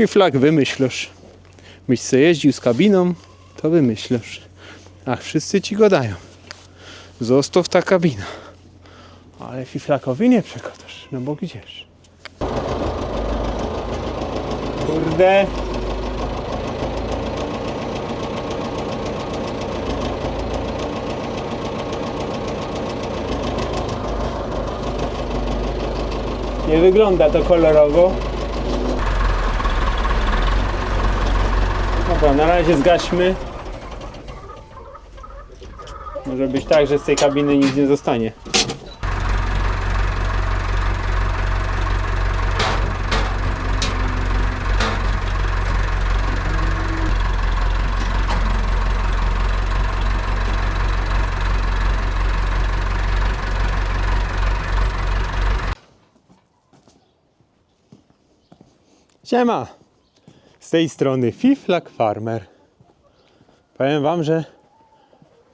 Fiflak wymyślisz. Byś se jeździł z kabiną, to wymyślisz. Ach, wszyscy ci go dają. Zostaw ta kabina. Ale Fiflakowi nie przekładasz, no bo gdzież? Kurde. Nie wygląda to kolorowo. Dobra, na razie zgaśmy. Może być tak, że z tej kabiny nic nie zostanie. Siema! Z tej strony Fiflak Farmer. Powiem wam, że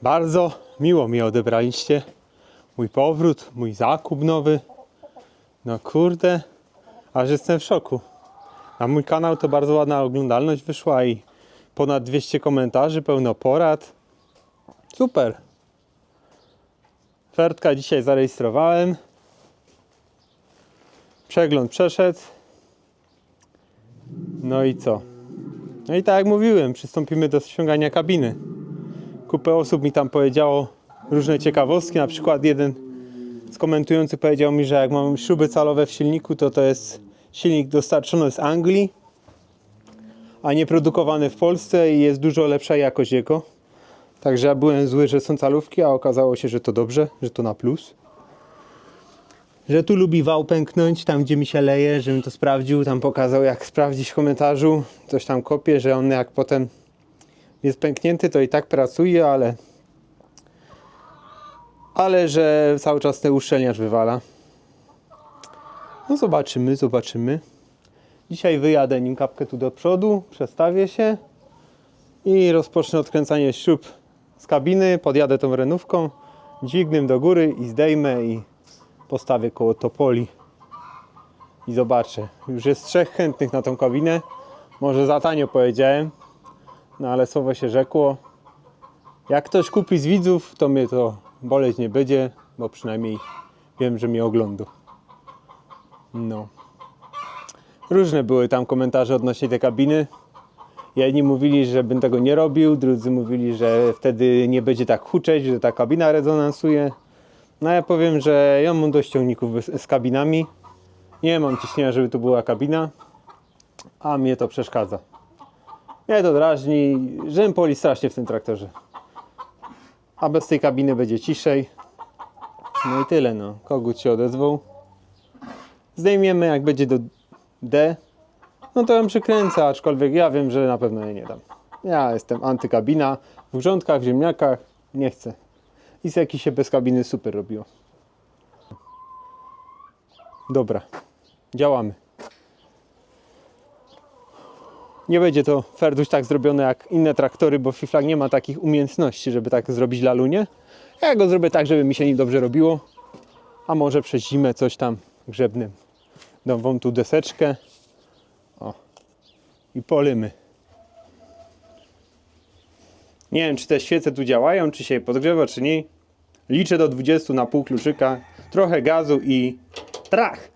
bardzo miło mi odebraliście mój powrót, mój zakup nowy. No kurde, aż jestem w szoku. Na mój kanał to bardzo ładna oglądalność wyszła i ponad 200 komentarzy, pełno porad. Super. Fertka dzisiaj zarejestrowałem. Przegląd przeszedł. No i co? No i tak jak mówiłem, przystąpimy do ściągania kabiny. Kupę osób mi tam powiedziało różne ciekawostki. Na przykład jeden z komentujących powiedział mi, że jak mam śruby calowe w silniku, to to jest silnik dostarczony z Anglii, a nie produkowany w Polsce i jest dużo lepsza jakość jego. Także ja byłem zły, że są calówki, a okazało się, że to dobrze, że to na plus. Że tu lubi wał pęknąć, tam gdzie mi się leje, żebym to sprawdził, tam pokazał jak sprawdzić w komentarzu, coś tam kopię, że on jak potem jest pęknięty, to i tak pracuje, ale ale że cały czas ten uszczelniacz wywala. No zobaczymy, zobaczymy. Dzisiaj wyjadę nim kapkę tu do przodu, przestawię się i rozpocznę odkręcanie śrub z kabiny, podjadę tą renówką, dźwignę do góry i zdejmę i postawię koło Topoli i zobaczę. Już jest trzech chętnych na tą kabinę. Może za tanio powiedziałem, no ale słowo się rzekło. Jak ktoś kupi z widzów, to mnie to boleć nie będzie, bo przynajmniej wiem, że mnie ogląda. No. Różne były tam komentarze odnośnie tej kabiny. Jedni mówili, że bym tego nie robił, drudzy mówili, że wtedy nie będzie tak huczeć, że ta kabina rezonansuje. No ja powiem, że ja mam dość ciągników z kabinami. Nie mam ciśnienia, żeby tu była kabina, a mnie to przeszkadza. Mnie to drażni, żem poli strasznie w tym traktorze. A bez tej kabiny będzie ciszej. No i tyle no. Kogut się odezwał. Zdejmiemy jak będzie do D. No to ją przykręcę, aczkolwiek ja wiem, że na pewno jej nie dam. Ja jestem antykabina. W grządkach, w ziemniakach nie chcę. I z jakiś się bez kabiny super robiło. Dobra, działamy. Nie będzie to Ferduś tak zrobione jak inne traktory, bo Fiflag nie ma takich umiejętności, żeby tak zrobić lalunie. Ja go zrobię tak, żeby mi się nim dobrze robiło. A może przez zimę coś tam grzebnym. Dam wam tu deseczkę. O. I polymy. Nie wiem, czy te świece tu działają, czy się je podgrzewa, czy nie. Liczę do 20 na pół kluczyka. Trochę gazu i trach.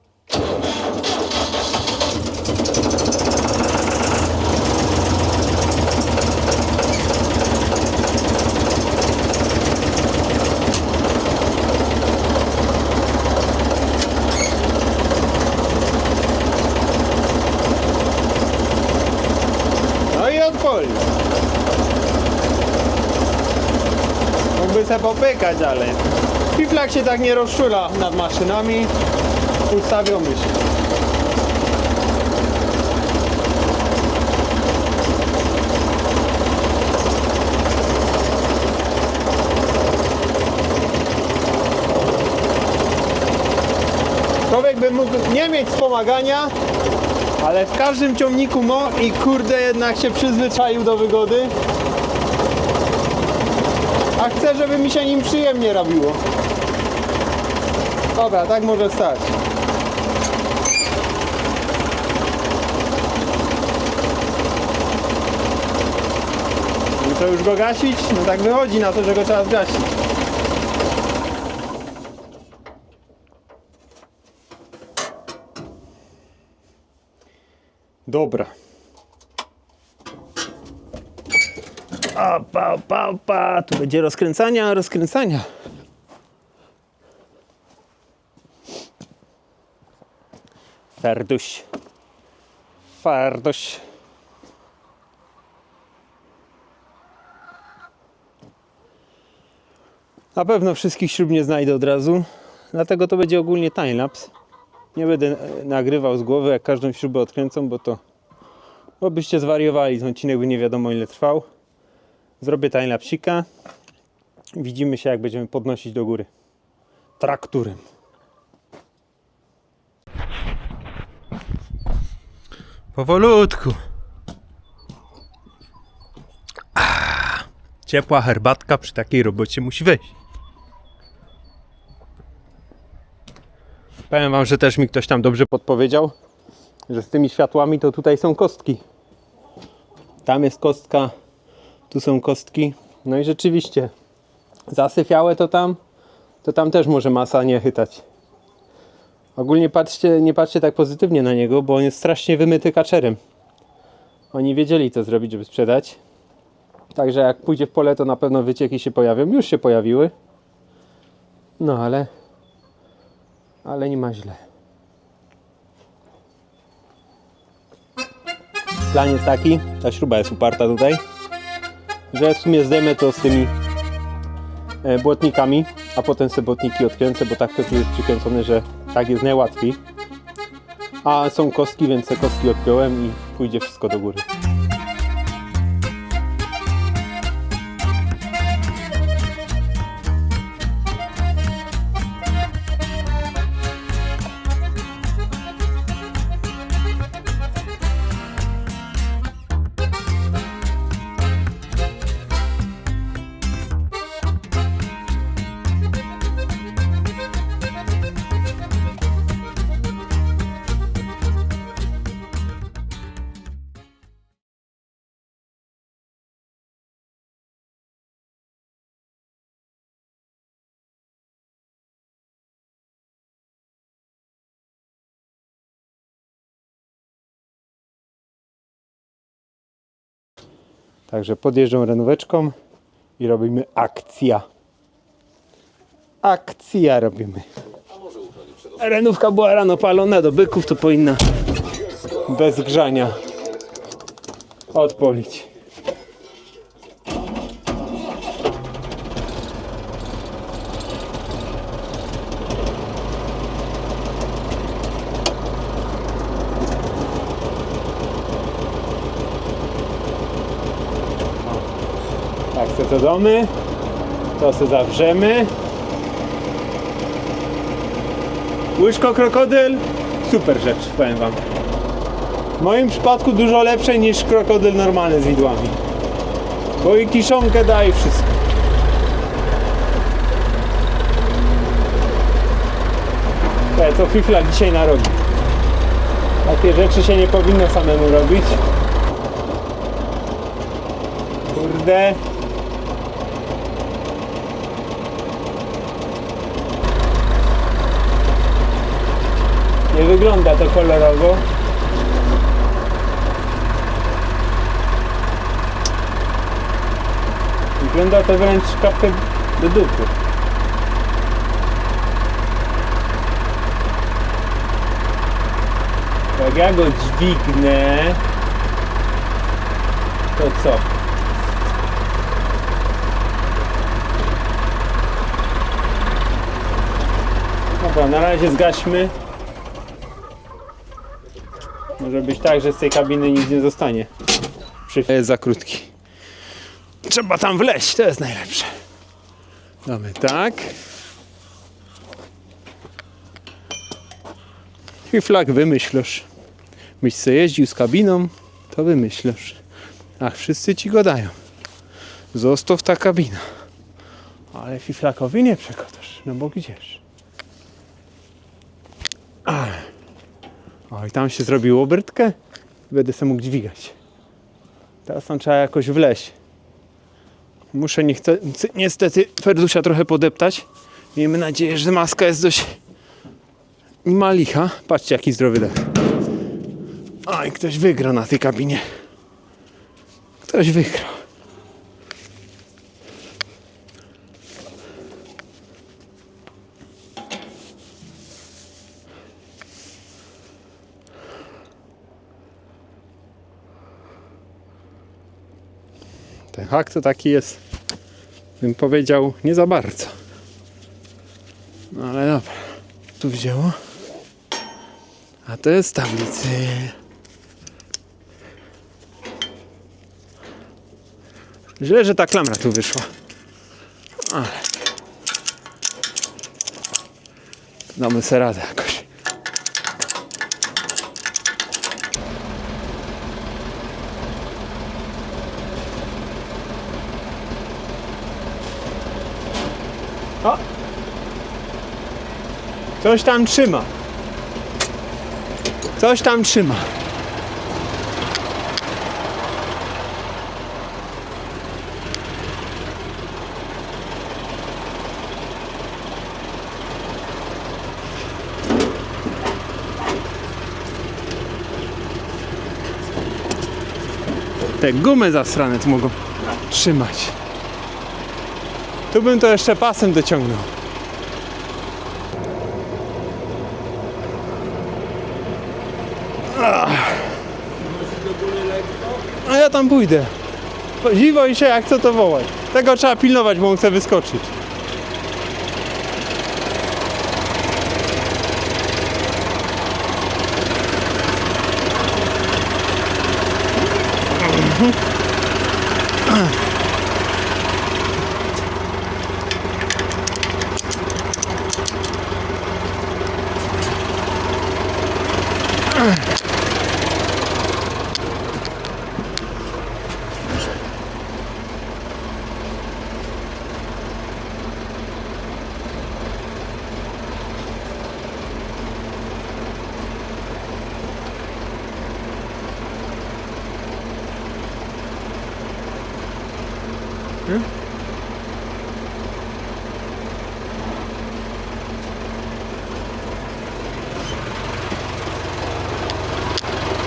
No i odpoli. Popykać, ale Piflak się tak nie rozczula nad maszynami. Ustawiamy się. Człowiek by mógł nie mieć wspomagania, ale w każdym ciągniku mo i kurde jednak się przyzwyczaił do wygody a chcę, żeby mi się nim przyjemnie robiło. Dobra, tak może stać. No I co, już go gasić? No tak wychodzi na to, że go trzeba zgasić. Dobra. Opa, opa, opa. Tu będzie rozkręcania, rozkręcania. Farduś. Farduś. Na pewno wszystkich śrub nie znajdę od razu, dlatego to będzie ogólnie timelapse. Nie będę e, nagrywał z głowy, jak każdą śrubę odkręcą, bo to bo byście zwariowali, ten odcinek by nie wiadomo ile trwał. Zrobię timelapsika. Widzimy się, jak będziemy podnosić do góry. Trakturem. Powolutku. Ciepła herbatka przy takiej robocie musi wejść. Powiem wam, że też mi ktoś tam dobrze podpowiedział, że z tymi światłami to tutaj są kostki. Tam jest kostka, tu są kostki. No i rzeczywiście, zasyfiałe to tam, to tam też może masa nie chytać. Ogólnie patrzcie, nie patrzcie tak pozytywnie na niego, bo on jest strasznie wymyty kaczerem. Oni wiedzieli co zrobić, żeby sprzedać. Także jak pójdzie w pole, to na pewno wycieki się pojawią. Już się pojawiły. No ale... Ale nie ma źle. Plan jest taki, ta śruba jest uparta tutaj, że w sumie zdejmę to z tymi e, błotnikami, a potem sobie błotniki odkręcę, bo tak to tu jest przykręcone, że tak jest najłatwiej. A są kostki, więc te kostki odpiąłem i pójdzie wszystko do góry. Także podjeżdżą renóweczką i robimy akcja. Akcja robimy. Renówka była rano palona do byków, to powinna bez grzania odpolić. Tak, se to se zawrzemy. Łyżko krokodyl. Super rzecz, powiem wam. W moim przypadku dużo lepsze niż krokodyl normalny z widłami. Bo i kiszonkę daje wszystko. Te, co fifla dzisiaj narobi. Takie rzeczy się nie powinno samemu robić. Kurde. Nie wygląda to kolorowo. Wygląda to wręcz kapkę do dupy. Jak ja go dźwignę, to co? Dobra, na razie zgaśmy. Może być tak, że z tej kabiny nic nie zostanie. Przy... Jest za krótki. Trzeba tam wleźć, to jest najlepsze. Damy tak. I flag wymyślisz. Byś se jeździł z kabiną, to wymyślisz. Ach, wszyscy ci go dają. Zostaw ta kabina. Ale fiflakowi nie przekotasz, no bo gdzież? Oj, tam się zrobiło brydkę. Będę sobie mógł dźwigać. Teraz tam trzeba jakoś wleźć. Muszę niestety Ferdusia trochę podeptać. Miejmy nadzieję, że maska jest dość malicha. Patrzcie jaki zdrowy dech. Oj, ktoś wygrał na tej kabinie. Ktoś wygrał. Hak to taki jest, bym powiedział, nie za bardzo. No ale dobra. Tu wzięło. A to jest tablicy. Źle, że ta klamra tu wyszła. Ale. Damy sobie radę jakoś. O! Coś tam trzyma. Coś tam trzyma. Te gumy zasrane tu mogą trzymać. Tu bym to jeszcze pasem dociągnął. Tam pójdę. Dziwo i się jak co to wołać. Tego trzeba pilnować, bo on chce wyskoczyć.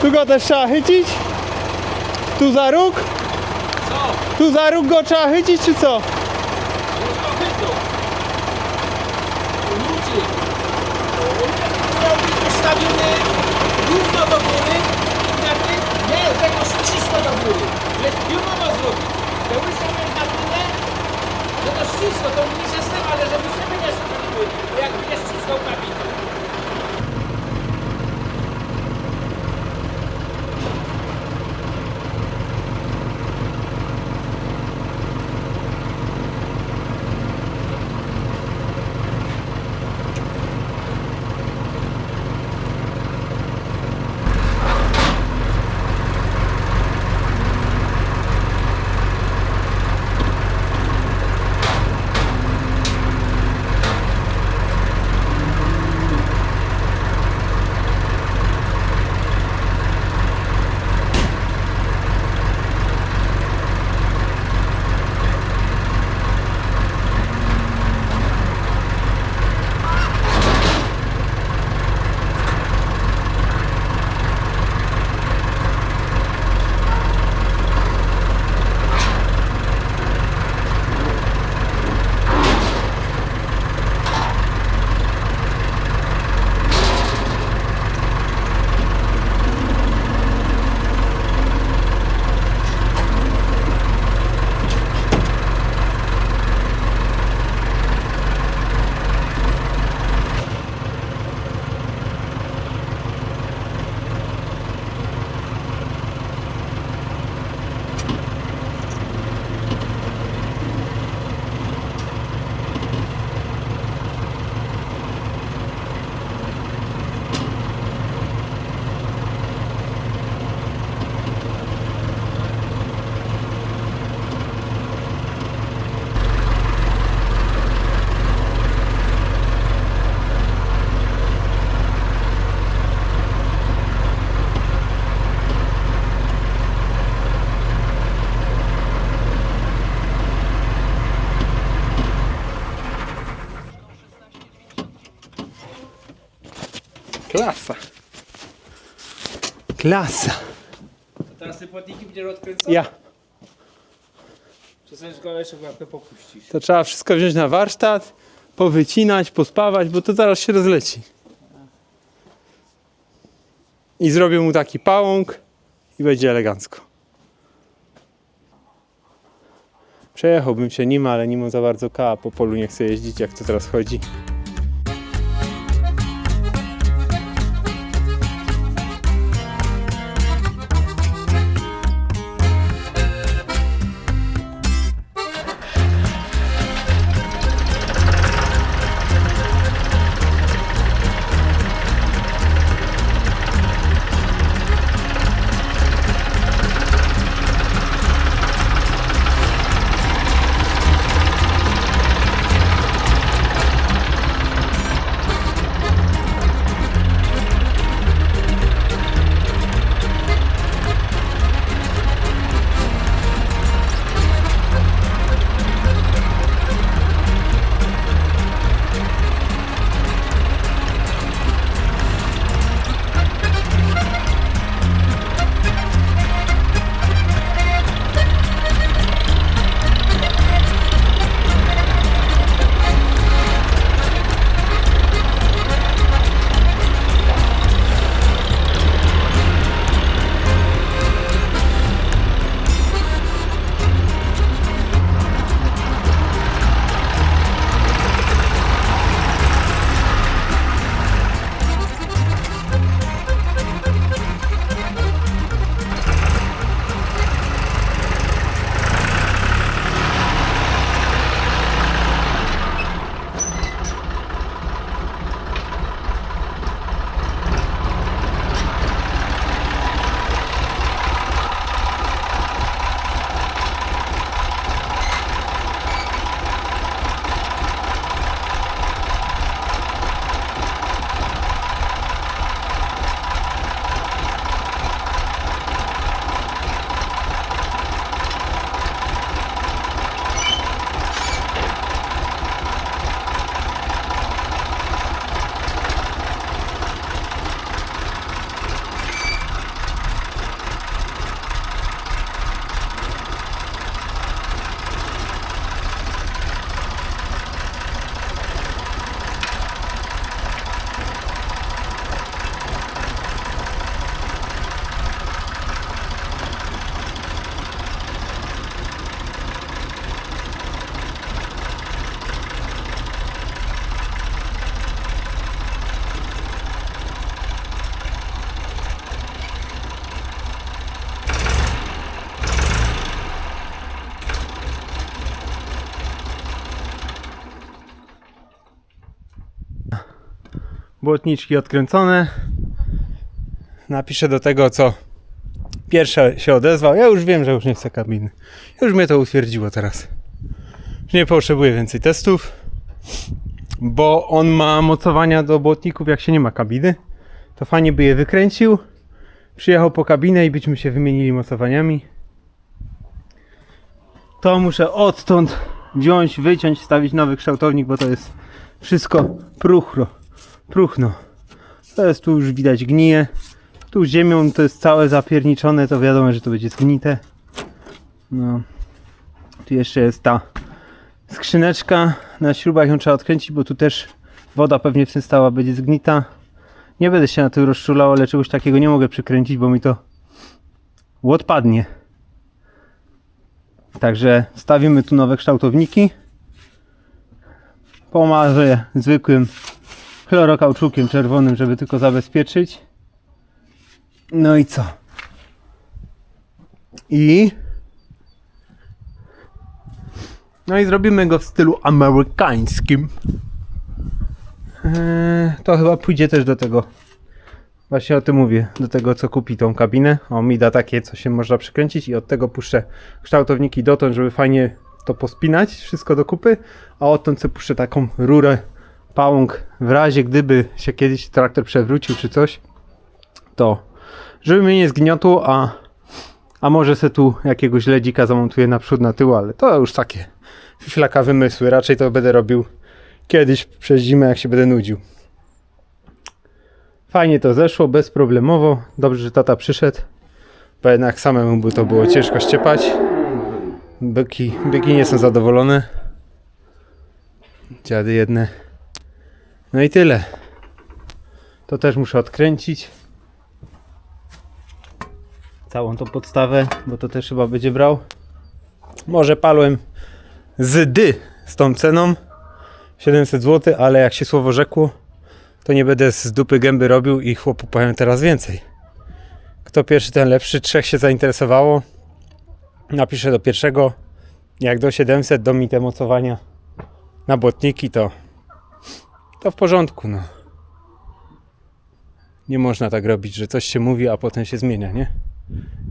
Tu go też trzeba chycić? Tu za róg? Co? Tu za róg go trzeba chycić czy co? Postawiony równo do góry tym, nie, tego ścisło do góry. Że pióro ma zrobić. To mieć na tyle, że to ścisło, to nie system, ale żeby sobie nie zrobiły. Jak jest ścisło kabinę. Klasa. Teraz te płatniki będziesz odkręcał? Ja. Czasem go jeszcze łapę popuścisz. To trzeba wszystko wziąć na warsztat, powycinać, pospawać, bo to zaraz się rozleci. I zrobię mu taki pałąk i będzie elegancko. Przejechałbym się nim, ale nim za bardzo koła po polu nie chce jeździć, jak to teraz chodzi. Błotniczki odkręcone. Napiszę do tego, co pierwsze się odezwał. Ja już wiem, że już nie chcę kabiny. Już mnie to utwierdziło teraz. Już nie potrzebuję więcej testów, bo on ma mocowania do błotników, jak się nie ma kabiny. To fajnie by je wykręcił. Przyjechał po kabinę i byśmy się wymienili mocowaniami. To muszę odtąd wziąć, wyciąć, stawić nowy kształtownik, bo to jest wszystko próchno próchno. To jest tu już widać gnije. Tu ziemią to jest całe zapierniczone, to wiadomo, że to będzie zgnite. No. Tu jeszcze jest ta skrzyneczka. Na śrubach ją trzeba odkręcić, bo tu też woda pewnie w tym stała będzie zgnita. Nie będę się na tym rozczulał, ale czegoś takiego nie mogę przykręcić, bo mi to odpadnie. Także stawimy tu nowe kształtowniki. Pomarzę zwykłym chlorokauczukiem czerwonym, żeby tylko zabezpieczyć. No i co? I no i zrobimy go w stylu amerykańskim. Eee, to chyba pójdzie też do tego. Właśnie o tym mówię, do tego co kupi tą kabinę. O, mi da takie, co się można przykręcić i od tego puszczę kształtowniki dotąd, żeby fajnie to pospinać, wszystko do kupy, a odtąd sobie puszczę taką rurę pałąk w razie gdyby się kiedyś traktor przewrócił czy coś, to żeby mnie nie zgniotło, a, a może se tu jakiegoś ledzika zamontuję na przód, na tył, ale to już takie fiflaka wymysły. Raczej to będę robił kiedyś przez zimę, jak się będę nudził. Fajnie to zeszło, bezproblemowo. Dobrze, że tata przyszedł. Bo jednak samemu by to było ciężko ściepać. Byki, byki nie są zadowolone. Dziady jedne. No i tyle. To też muszę odkręcić. Całą tą podstawę, bo to też chyba będzie brał. Może palłem z dy z tą ceną 700 zł, ale jak się słowo rzekło, to nie będę z dupy gęby robił i chłopu powiem teraz więcej. Kto pierwszy, ten lepszy. Trzech się zainteresowało. Napiszę do pierwszego. Jak do 700 do mi te mocowania na błotniki, to to w porządku, no. Nie można tak robić, że coś się mówi, a potem się zmienia, nie?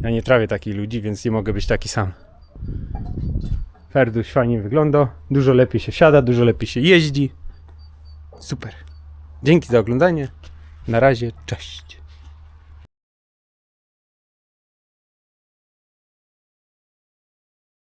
Ja nie trawię takich ludzi, więc nie mogę być taki sam. Ferduś fajnie wygląda, dużo lepiej się wsiada, dużo lepiej się jeździ. Super. Dzięki za oglądanie. Na razie, cześć.